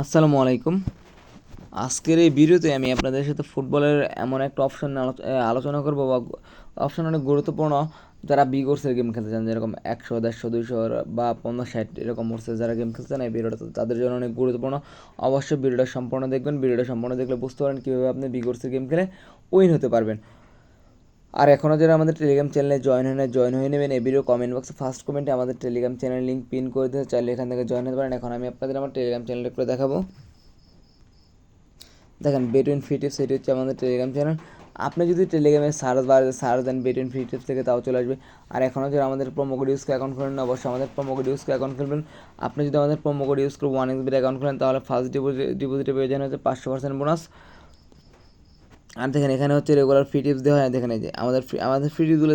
আসসালামু আলাইকুম। আজকের এই ভিডিওতে আমি আপনাদের সাথে ফুটবলের এমন একটা অপশন আলোচনা করব বা অপশন অনেক গুরুত্বপূর্ণ। যারা বি কোর্সের গেম খেলতে চান, যেরকম একশো, দেড়শো, দুইশো বা পনেরো ষাট এরকম কোর্সে যারা গেম খেলতে চান, এই ভিডিওটা তাদের জন্য অনেক গুরুত্বপূর্ণ। অবশ্যই ভিডিওটা সম্পূর্ণ দেখবেন। ভিডিওটা সম্পূর্ণ দেখলে বুঝতে পারেন কীভাবে আপনি বি কোর্সের গেম খেলে উইন হতে পারবেন। আর এখনও যারা আমাদের টেলিগ্রাম চ্যানেলে জয়েন হয় না জয়েন হয়ে নেবেন। এই ভিডিও কমেন্ট বক্সে ফার্স্ট কমেন্টে আমাদের টেলিগ্রাম চ্যানেল লিঙ্ক পিন করে দিতে চাইলে এখান থেকে জয়েন হতে পারেন। এখন আমি আপনাদের আমার টেলিগ্রাম চ্যানেলটা করে দেখাবো। দেখেন বেটুইন ফ্রি টিপস এটি হচ্ছে আমাদের টেলিগ্রাম চ্যানেল আপনি যদি টেলিগ্রামে সার্চ বার সার্চ দেন বেটুইন ফ্রি টিপস থেকে, তাও চলে আসবে। আর এখনও যদি আমাদের প্রোমো কোড ইউজকে অ্যাকাউন্ট খোলেন অবশ্যই আমাদের প্রোমো কোড ইউজকে অ্যাকাউন্ট খুলবেন। আপনি যদি আমাদের প্রোমো কোড ইউজ করে ওয়ান এক্সবির অ্যাকাউন্ট খোলেন, তাহলে ফার্স্ট ডিপোজিট ডিপোজিটে পেয়ে যান হচ্ছে পাঁচশো পার্সেন্ট বোনাস আর দেখেন এখানে হচ্ছে রেগুলার ফ্রি টিপস দেওয়া হয়। দেখেন এই যে আমাদের ফ্রি আমাদের ফ্রি টিপসগুলো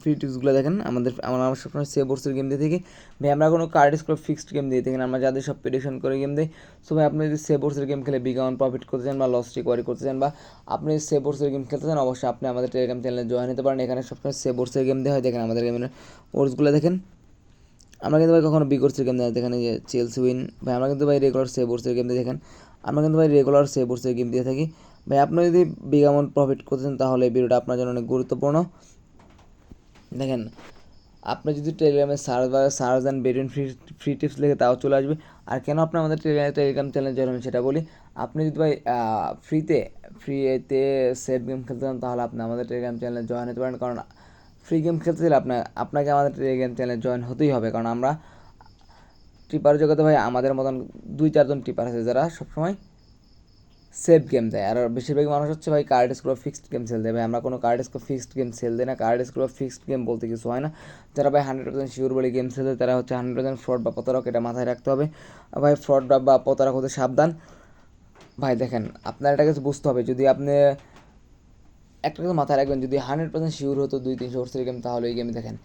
ফ্রি টিপসগুলো দেখেন। আমাদের আমরা আমরা সবসময় সে বোর্সের গেম দিয়ে থাকি। ভাই, আমরা কোনো কার্ড স্কোর ফিক্সড গেম দিয়ে থাকি আমরা যাদের সব প্রেডিকশন করে গেম দিই। সো ভাই, আপনি যদি সে বোর্সের গেম খেলে অ্যামাউন্ট প্রফিট করতে চান বা লস রিকভারি করতে চান বা আপনি যদি সে বোর্সের গেম খেলতে চান, অবশ্যই আপনি আমাদের টেলিগ্রাম চ্যানেলে জয়েন হতে পারেন। এখানে সবসময় সে বোর্সের গেম দেওয়া হয়। দেখেন আমাদের গেমের ওর্সগুলো দেখেন। আমরা কিন্তু ভাই কখনো বিগোর্সের গেম দেয় দেখেন যে চেলসি উইন ভাই, আমরা কিন্তু ভাই রেগুলার সে বোর্সের গেম দিয়ে দেখেন আমরা কিন্তু ভাই রেগুলার সে বোর্সের গেম দিয়ে থাকি। ভাই, আপনি যদি বিগ অ্যামাউন্ট প্রফিট করতেন তাহলে এই ভিডিওটা আপনার জন্য অনেক গুরুত্বপূর্ণ। দেখেন, আপনি যদি টেলিগ্রামে সার্চ বা সার্চ দেন বেটুইন ফ্রি ফ্রি টিপস লিখে তাও চলে আসবে। আর কেন আপনি আমাদের টেলিগ্রাম টেলিগ্রাম চ্যানেল জয়েন সেটা বলি, আপনি যদি ভাই ফ্রিতে ফ্রিতে সেফ গেম খেলতে চান, তাহলে আপনি আমাদের টেলিগ্রাম চ্যানেলে জয়েন হতে পারেন। কারণ ফ্রি গেম খেলতে চাইলে আপনার, আপনাকে আমাদের টেলিগ্রাম চ্যানেলে জয়েন হতেই হবে। কারণ আমরা টিপার জগতে ভাই, আমাদের মতন দুই, চারজন টিপার আছে যারা সবসময়। সেফ গেম দেয়। আর বেশিরভাগ মানুষ হচ্ছে ভাই correct score fixed game sell ভাই, আমরা কোনো correct score fixed game sell দেয় না। কার্ড স্ক্রো ফিক্সড গেম বলতে কিছু হয় না। যারা ভাই হান্ড্রেড পার্সেন্ট শিওর বলে গেম সেল দেয়, তারা হচ্ছে হান্ড্রেড পার্সেন্ট ফ্রড বা প্রতারক এটা মাথায় রাখতে হবে। ভাই ফ্রড বা প্রতারক হতে সাবধান। ভাই, দেখেন, আপনার এটা কিছু বুঝতে হবে। যদি আপনি একটা কথা মাথায় রাখবেন, যদি হান্ড্রেড পার্সেন্ট শিওর হতো দুই, তিনশো ওভার্সের গেম তাহলে এই গেমে দেখেন,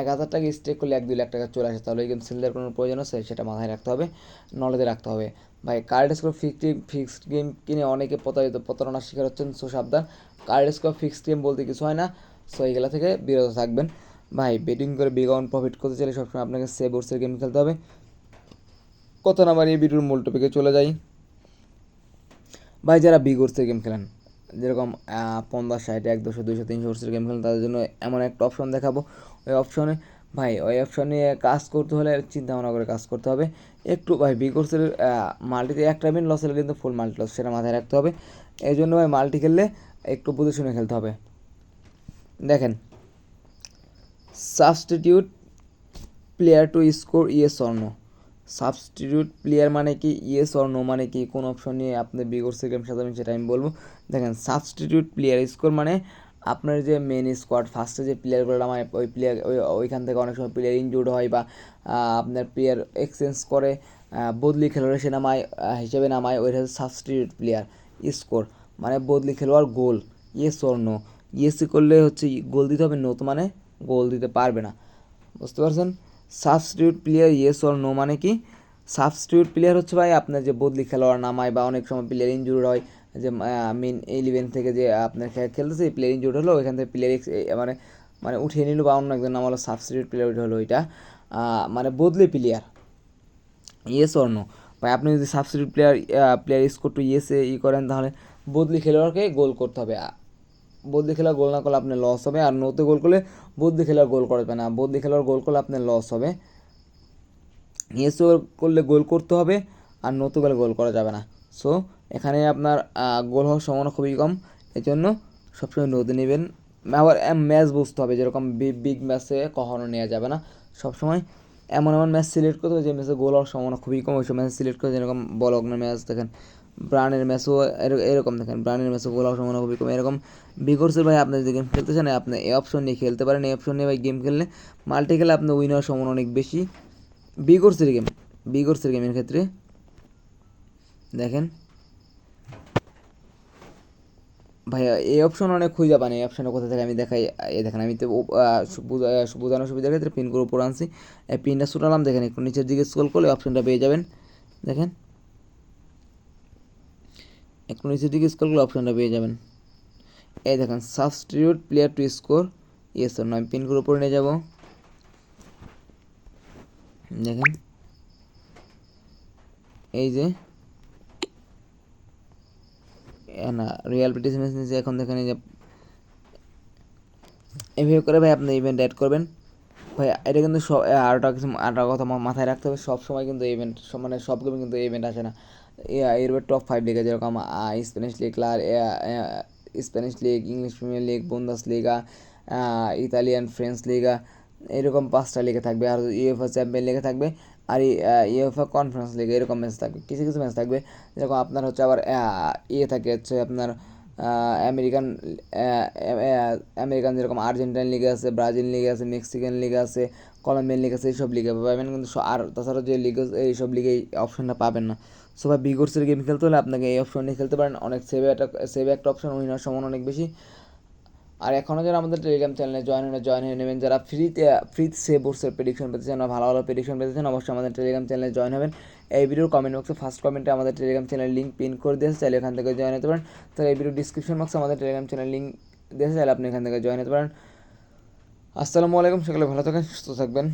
এক হাজার টাকা স্টেক করলে এক, দুই লাখ টাকা চলে আসে। তাহলে এই গেম সেল দেওয়ার কোনো প্রয়োজন আছে? সেটা মাথায় রাখতে হবে। নলেজে রাখতে হবে। ভাই, correct score fixed fixed game কিনে অনেকে প্রতারিত, প্রতারণার শিকার হচ্ছেন সো সাবধান। কার্ড স্কোর ফিক্সড গেম বলতে কিছু হয় না সো এইগুলা থেকে বিরত থাকবেন। ভাই বেটিং করে বিগ অ্যামাউন্ট প্রফিট করতে চাইলে সবসময় আপনাকে সে বোর্সের গেম খেলতে হবে। কত নাম্বার এই ভিডিওর মূল টপিকে চলে যাই। ভাই, যারা বিগ ওর্সের গেম খেলেন, যেরকম পঞ্চাশ ষাট, এক দুশো, দুইশো, তিনশো ওর্সের গেম খেলেন, তাদের জন্য এমন একটা অপশন দেখাবো। ওই অপশনে ভাই, ওই অপশনে কাজ করতে হলে চিন্তা ভাবনা করে কাজ করতে হবে। একটু ভাই বি কোর্সের মাল্টিতে একটা মিন লস হলে কিন্তু ফুল মাল্টি লস সেটা মাথায় রাখতে হবে। এই জন্য ভাই মাল্টি খেললে একটু বুঝে শুনে খেলতে হবে। দেখেন substitute player to score yes or no substitute player মানে কি ইয়েস অর নো মানে কি, কোন অপশন নিয়ে আপনি বি কোর্সের গেম সাজাবেন সেটা আমি বলব। দেখেন সাবস্টিটিউট প্লেয়ার স্কোর মানে আপনার যে মেন স্কোয়াড ফার্স্টে যে প্লেয়ারগুলো আমার ওই প্লেয়ার ওই, ওইখান থেকে অনেক সময় প্লেয়ার ইনজুর্ড হয় বা আপনার প্লেয়ার এক্সচেঞ্জ করে বদলি খেলোয়াড় সে নামায় হিসেবে নামায়, ওইটা হচ্ছে সাবস্টিটিউট প্লেয়ার স্কোর মানে বদলি খেলোয়াড় goal yes or no yes করলে হচ্ছে গোল দিতে হবে নো তো মানে গোল দিতে পারবে না, বুঝতে পারছেন? Substitute player yes or no মানে কি? সাবস্টিটিউট প্লেয়ার হচ্ছে ভাই আপনার যে বদলি খেলোয়াড় নামায় বা অনেক সময় প্লেয়ার ইনজুর হয় যে মেন ইলেভেন থেকে যে আপনার খেলতেছে প্লেয়ার ইনজুর হলো, ওইখান থেকে প্লেয়ার মানে মানে উঠিয়ে নিল বা অন্য একজন নাম হলো সাবস্টিটিউট প্লেয়ার হলো ওইটা। মানে বদলি প্লেয়ার ইয়েস অর নো ভাই, আপনি যদি substitute player player score to ইয়েসে ই করেন, তাহলে বদলি খেলোয়াড়কে গোল করতে হবে। বদলি খেলোয়াড় গোল না করলে আপনার লস হবে, আর নতে গোল করলে বদলি খেলোয়াড় গোল করবে না। বদলি খেলোয়াড় গোল করলে আপনার লস হবে। ইয়েস করলে গোল করতে হবে, আর নতুন গোল করা যাবে না। সো এখানে আপনার গোল হওয়ার সম্ভাবনা খুবই কম। এই জন্য সবসময় নদী নেবেন। আবার ম্যাচ বুঝতে হবে, যেরকম বিগ বিগ ম্যাচে কখনো নেওয়া যাবে না। সবসময় এমন এমন ম্যাচ সিলেক্ট করতে হবে যে ম্যাচে গোল হওয়ার সম্ভাবনা খুবই কম। ওইসব ম্যাচ সিলেক্ট করে যেরকম বলগ্নের ম্যাচ দেখেন, ব্রানের ম্যাচও এরকম দেখেন, ব্রানের ম্যাচও গোল হওয়ার সম্ভাবনা খুবই কম। এরকম বিগোর্সের ভাই আপনি যদি গেম খেলতে চান, আপনি এই অপশন নিয়ে খেলতে পারেন। এই অপশন নিয়ে ভাই গেম খেললে মাল্টি খেলে আপনার উইন হওয়ার সম্ভাবনা অনেক বেশি। বিগোর্সের গেম বিগোর্সের গেমের ক্ষেত্রে দেখেন ভাইয়া, এই অপশন অনেক খুঁজে পান, এই অপশনে কোথা থেকে আমি দেখাই, এই দেখেন, আমি তো বোঝানোর সুবিধার ক্ষেত্রে পিন করে উপর আনছি। এই পিনটা শুটালাম দেখেন, একটু নিচের দিকে স্ক্রল করলে অপশনটা পেয়ে যাবেন। দেখেন। একটু নিচের দিকে স্ক্রল করলে অপশনটা পেয়ে যাবেন। এই দেখেন substitute player to score yes নয় পিন করে উপরে নিয়ে যাব। দেখেন। এই যে এ না রিয়েল ব্রিটিশ ম্যাচ এখন দেখেন এই যে, এভাবে করে ভাই আপনি ইভেন্ট অ্যাড করবেন। ভাই, এটা কিন্তু সব আরেকটা কিছু আরেকটা কথা মাথায় রাখতে হবে, সব সময় কিন্তু ইভেন্ট মানে সব গেমে কিন্তু ইভেন্ট আসে না। এ- এর টপ ফাইভ লিগে যেরকম Spanish league লার Spanish league English Premier League Bundesliga Italian French লিগা এরকম পাঁচটা লিগে থাকবে, আর ইউএফএ চ্যাম্পিয়ন লিগে থাকবে, আর ইউএফএ কনফারেন্স লিগে এরকম ম্যাচ থাকবে, কিছু কিছু ম্যাচ থাকবে। যেরকম আপনার হচ্ছে আবার ইয়ে থাকে হচ্ছে আপনার আমেরিকান আমেরিকান যেরকম আর্জেন্টাইন লিগে আছে ব্রাজিল লিগে আছে মেক্সিকান লিগে আছে কলম্বিয়ান লিগ আছে, এইসব লিগে পাবেন। কিন্তু আর তাছাড়া যে লিগ এইসব লিগে এই অপশনটা পাবেন না। সো ভাই বিগোর্সের গেম খেলতে হলে আপনাকে এই অপশন নিয়ে খেলতে পারেন। অনেক সেভে একটা সেভে একটা অপশন উইনার সমান অনেক বেশি। আর এখনও যারা আমাদের টেলিগ্রাম চ্যানেলে জয়েন হয়ে জয়েন হয়ে নেবেন। যারা ফ্রিতে ফ্রিতে সে বোর্সের প্রেডিকশন পেতে চান ভালো ভালো প্রেডিকশন পেতে চান, অবশ্যই আমাদের টেলিগ্রাম চ্যানেলে জয়েন হবেন। এই ভিডিওর কমেন্ট বক্সে ফার্স্ট কমেন্টে আমাদের টেলিগ্রাম চ্যানেল লিঙ্ক পিন করে দিয়েছে, চাইলে এখান থেকে জয়েন হতে পারেন। তো এই ভিডিও ডিসক্রিপশন বক্সে আমাদের টেলিগ্রাম চ্যানেল লিঙ্ক দিয়েছে, চাইলে আপনি এখান থেকে জয়েন হতে পারেন। আসসালামু আলাইকুম, সকলে ভালো থাকেন, সুস্থ থাকবেন।